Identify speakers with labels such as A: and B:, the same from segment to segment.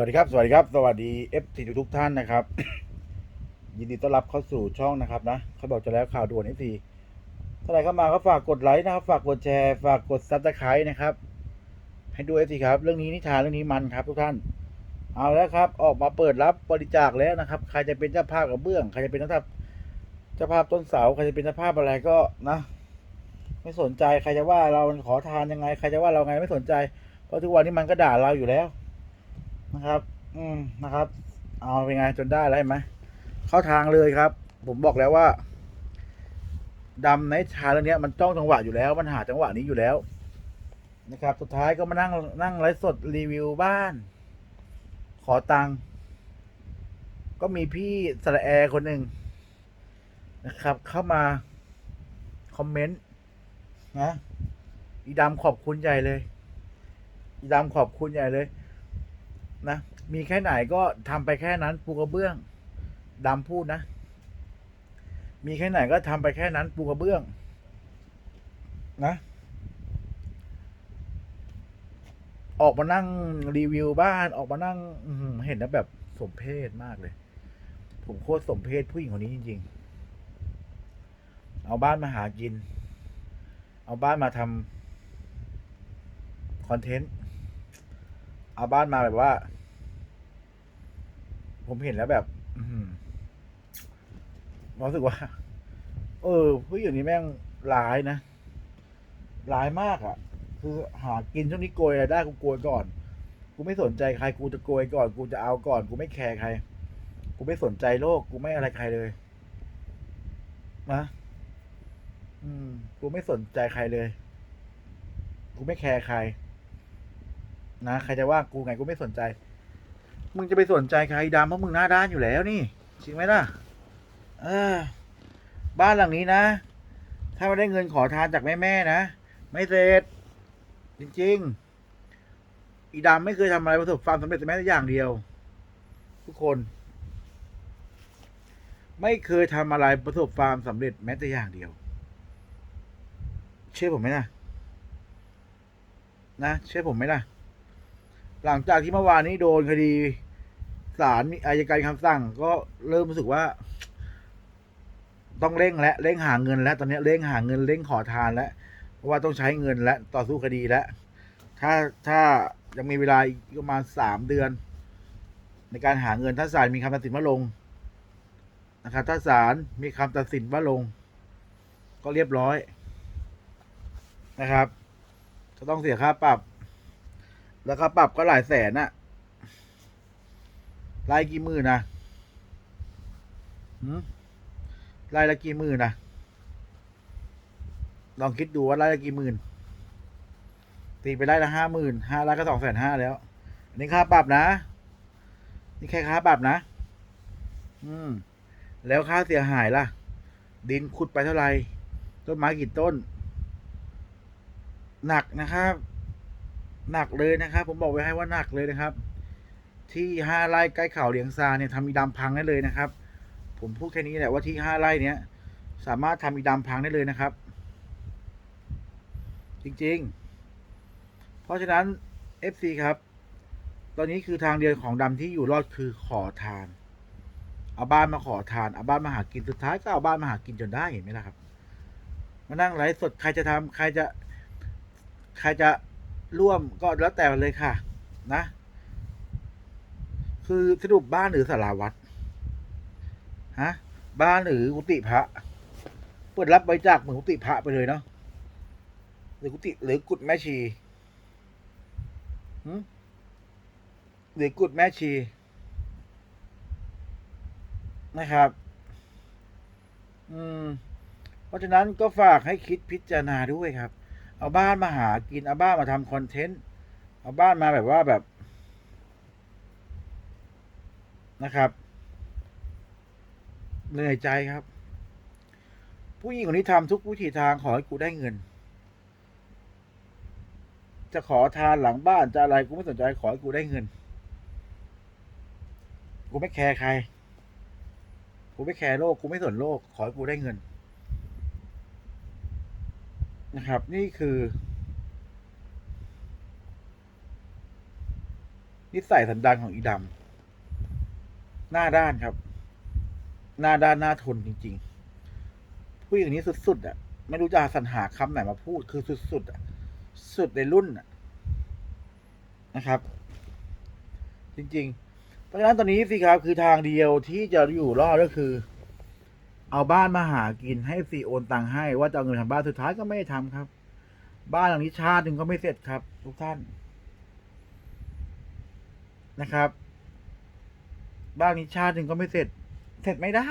A: วัสดีครับสวัสดีครับสวัสดีเอฟทีทุกท่านนะครับ ยินดีต้อนรับเข้าสู่ช่องนะครับนะเขาบอกจะแล้วข่าวด่วนเอฟทีถ้าใครเข้ามาก็ฝากกดไลค์นะครับ ฝากกดแชร์ฝากกดซับสไครต์นะครับ ให้ดูเอฟทีครับ เรื่องนี้นิทานเรื่องนี้มันครับ ทุกท่าน เอาแล้วครับ ออกมาเปิดรับบริจาคแล้วนะครับ ใครจะเป็นเจ้าภาพกระเบื้องใครจะเป็นเจ้าภาพเจ้าภาพต้นเสาใครจะเป็นเจ้าภาพอะไรก็นะ ไม่สนใจใครจะว่าเราขอทานยังไง ใครจะว่าเราไงไม่สนใจเพราะทุกวันนี้มันก็ด่าเราอยู่แล้ว นะครับ อืมนะครับ เอาเป็นไงจนได้แล้วเห็นไหมเข้าทางเลยครับ ผมบอกแล้วว่าดำในชาเรื่องนี้มันจ้องจังหวะอยู่แล้ว มันหาจังหวะนี้อยู่แล้ว นะครับ สุดท้ายก็มานั่งนั่งไลฟ์สดรีวิวบ้าน ขอตังค์ก็มีพี่สระแอร์คนหนึ่งนะครับ เข้ามาคอมเมนต์นะอีดำขอบคุณใหญ่เลย อีดำขอบคุณใหญ่เลย นะมีแค่ไหนก็ทำไปแค่นั้นปูกระเบื้องดำพูดนะ มีแค่ไหนก็ทำไปแค่นั้นปูกระเบื้อง นะ ออกมานั่งรีวิวบ้านออกมานั่งเห็นแล้วแบบสมเพศมากเลย ผมโคตรสมเพศผู้หญิงคนนี้จริง ๆ เอาบ้านมาหากิน เอาบ้านมาทำคอนเทนต์ เอาบ้านมาแบบว่า ผมเห็นแล้วแบบ อือหือรู้สึกว่า เออผู้หญิงนี้แม่งร้ายนะร้ายมากอะ่ะ คือหากินช่วงนี้โกยอะไรได้กูโกยก่อน กูไม่สนใจใครกูจะโกยก่อน กูจะเอาก่อน กูไม่แคร์ใคร กูไม่สนใจโลก กูไม่อะไรใครเลยนะอืม กูไม่สนใจใครเลย กูไม่แคร์ใคร นะใครจะว่ากูไงกูไม่สนใจ มึงจะไปสนใจใครดำเพราะมึงหน้าด้านอยู่แล้วนี่จริงไหมล่ะเออบ้านหลังนี้นะ ถ้าไม่ได้เงินขอทานจากแม่แม่นะ ไม่เสร็จ จริง ๆ อีดำไม่เคยทำอะไรประสบความสำเร็จแต่แม้แต่อย่างเดียว ทุกคน ไม่เคยทำอะไรประสบความสำเร็จแม้แต่อย่างเดียว เชื่อผมไหมนะนะเชื่อผมไหมล่ะ หลังจากที่เมื่อวานนี้โดนคดี ศาลมีอายการคำสั่ง ก็เริ่มรู้สึกว่า ต้องเร่งและเร่งหาเงิน แล้วตอนนี้เร่งหาเงินเร่งขอทานแล้วเพราะว่าต้องใช้เงินและต่อสู้คดีแล้วถ้าถ้ายังมีเวลาอีกประมาณสามเดือน ในการหาเงินถ้าศาลมีคำตัดสินว่าลงนะครับถ้าศาลมีคำตัดสินว่าลง ก็เรียบร้อยนะครับ จะต้องเสียค่าปรับ แล้วค่าปรับก็หลายแสนน่ะ รายกี่มื่นนะหืมรายละกี่มื่นนะลองคิดดูว่ารายละกี่หมื่นตีไปได้ละห้าหมื่นห้าล้านก็สองแสนห้าแล้ว อันนี้ค่าปรับนะ นี่แค่ค่าปรับนะ อืม แล้วค่าเสียหายล่ะ ดินขุดไปเท่าไหร่ต้นไม้กี่ต้น หนักนะครับ หนักเลยนะครับ ผมบอกไว้ให้ว่าหนักเลยนะครับ ที่ห้าไร่ใกล้เขาเหลียงซาเนี่ยทำอีดำพังได้เลยนะครับ ผมพูดแค่นี้แหละว่าที่ห้าไร่เนี้ยสามารถทำอีดำพังได้เลยนะครับ จริงๆ เพราะฉะนั้น FC ครับ ตอนนี้คือทางเดียวของดำที่อยู่รอดคือขอทาน เอาบ้านมาขอทานเอาบ้านมาหากินสุดท้ายก็เอาบ้านมาหากินจนได้เห็นไหมล่ะครับมานั่งไลฟ์สดใครจะทำใครจะ ใครจะร่วมก็แล้วแต่เลยค่ะ นะ คือสรุปบ้านหรือสาราวัดฮะบ้านหรือกุฏิพระเปิดรับบริจาคเหมือนกุฏิพระไปเลยเนาะหรือกุฏิหรือกุฏแม่ชีหืมหรือกุฏแม่ชี นะครับ อืม เพราะฉะนั้นก็ฝากให้คิดพิจารณาด้วยครับ เอาบ้านมาหากิน เอาบ้านมาทำคอนเทนต์ เอาบ้านมาแบบว่าแบบ นะครับ เหนื่อยใจครับ ผู้หญิงคนนี้ทำทุกวิถีทางขอให้กูได้เงิน จะขอทานหลังบ้านจะอะไรกูไม่สนใจขอให้กูได้เงิน กูไม่แคร์ใคร กูไม่แคร์โลกกูไม่สนโลก ขอให้กูได้เงิน นะครับ นี่คือ นิสัยสันดานของอีดำ หน้าด้านครับ หน้าด้านหน้าทนจริง ๆ ผู้หญิงนี้สุดๆอะ ไม่รู้จะสรรหาคำไหนมาพูด คือสุดๆอะ สุดในรุ่นอะนะครับ จริง ๆ เพราะฉะนั้นตอนนี้สิครับคือทางเดียวที่จะอยู่รอดก็คือ เอาบ้านมาหากินให้ซีโอนตังค์ให้ว่าจะเอาเงินทำบ้านสุดท้ายก็ไม่ได้ทำครับ บ้านหลังนี้ชาติหนึ่งก็ไม่เสร็จครับ ทุกท่านนะครับ บ้านนี้ชาติหนึ่งก็ไม่เสร็จ เสร็จไม่ได้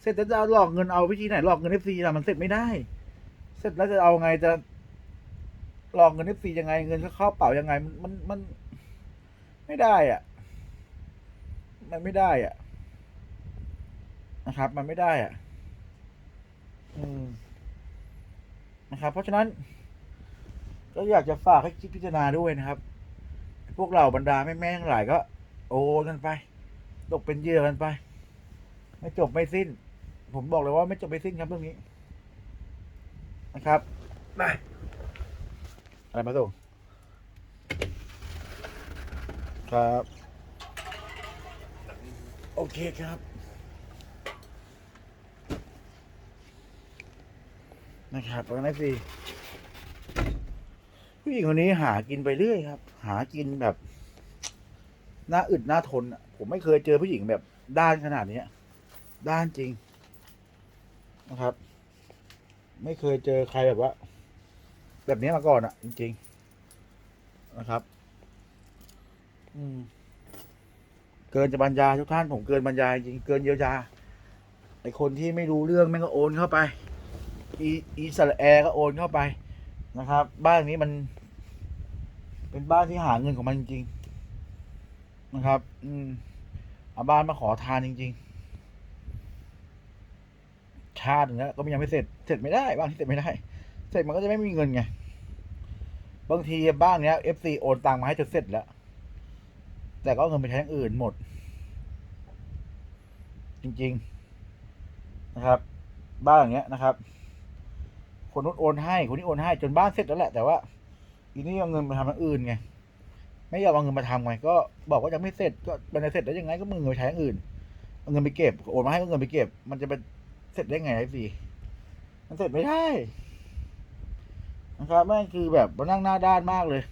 A: เสร็จแล้วจะหลอกเงินเอาวิธีไหนหลอกเงินเอฟซีล่ะมันเสร็จไม่ได้ เสร็จแล้วจะเอาไงจะหลอกเงินเอฟซียังไงเงินเข้าเป๋ายังไง มันมันไม่ได้อะ มันไม่ได้อะ นะครับ มันไม่ได้อะ อืมนะครับ เพราะฉะนั้น ก็อยากจะฝากให้คิดพิจารณาด้วยนะครับ พวกเราบรรดาแม่แม่ทั้งหลายก็ โอนกันไป ตกเป็นเหยื่อกันไป ไม่จบไม่สิ้น ผมบอกเลยว่าไม่จบไม่สิ้นครับเรื่องนี้ นะครับไปอะไรมาส่งครับ โอเคครับ นะครับเพราะฉะนั้นสิผู้หญิงคนนี้หากินไปเรื่อยครับ หากินแบบ หน้าอึดหน้าทนอะ ผมไม่เคยเจอผู้หญิงแบบด้านขนาดเนี้ยด้านจริงนะครับ ไม่เคยเจอใครแบบว่า แบบนี้มาก่อนอะจริง ๆ นะครับ อืม เกินจะบรรยายทุกท่านผมเกินบรรยายจริงเกินเยียวยาไอคนที่ไม่รู้เรื่องแม่งก็โอนเข้าไป อีอีสระแอร์ก็โอนเข้าไปนะครับ บ้านนี้มัน เป็นบ้านที่หาเงินของมันจริงๆนะครับ อืม อาบ้านมาขอทานจริง ๆ ชาติหนึ่งแล้วก็ยังไม่เสร็จ เสร็จไม่ได้ บ้านที่เสร็จไม่ได้ เสร็จมันก็จะไม่มีเงินไง บางทีบ้านเนี้ยเอฟซีโอนตังมาให้จนเสร็จแล้ว แต่ก็เอาเงินไปใช้อย่างอื่นหมด จริง ๆ นะครับ บ้านอย่างเงี้ยนะครับ คนนู้นโอนให้ คนนี้โอนให้จนบ้านเสร็จแล้วแหละ แต่ว่าอีนี่เอาเงินมาทำอย่างอื่นไง ไม่ยอมเอาเงินมาทำไงก็บอกว่ายังไม่เสร็จก็มันจะเสร็จได้ยังไงก็มึงเอาไปใช้อย่างอื่นเอาเงินไปเก็บโอนมาให้ก็เงินไปเก็บ มันจะเป็นเสร็จได้ไงไอ้สิมันเสร็จไม่ได้นะครับแม่งคือแบบมานั่งหน้าด้านมากเลย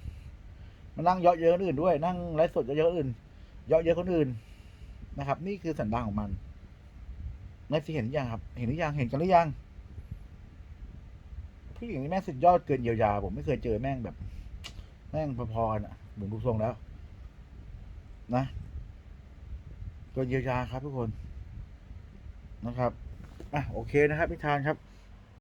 A: มานั่งเยาะเย้ยคนอื่นด้วย นั่งไลฟ์สดเยอะๆคนอื่นเยาะเย้ยคนอื่นนะครับ นี่คือสันดานของมันนายสิเห็นยังครับ เห็นหรือยังเห็นกันหรือยังผู้หญิงนี่แม่งสุดยอดเกินเยียวยาผมไม่เคยเจอแม่งแบบ แม่งพอๆกันอะ หมดูทรงแล้ว นะตัวเยียวยาครับทุกคนนะครับ อะ โอเคนะครับพี่ทานครับ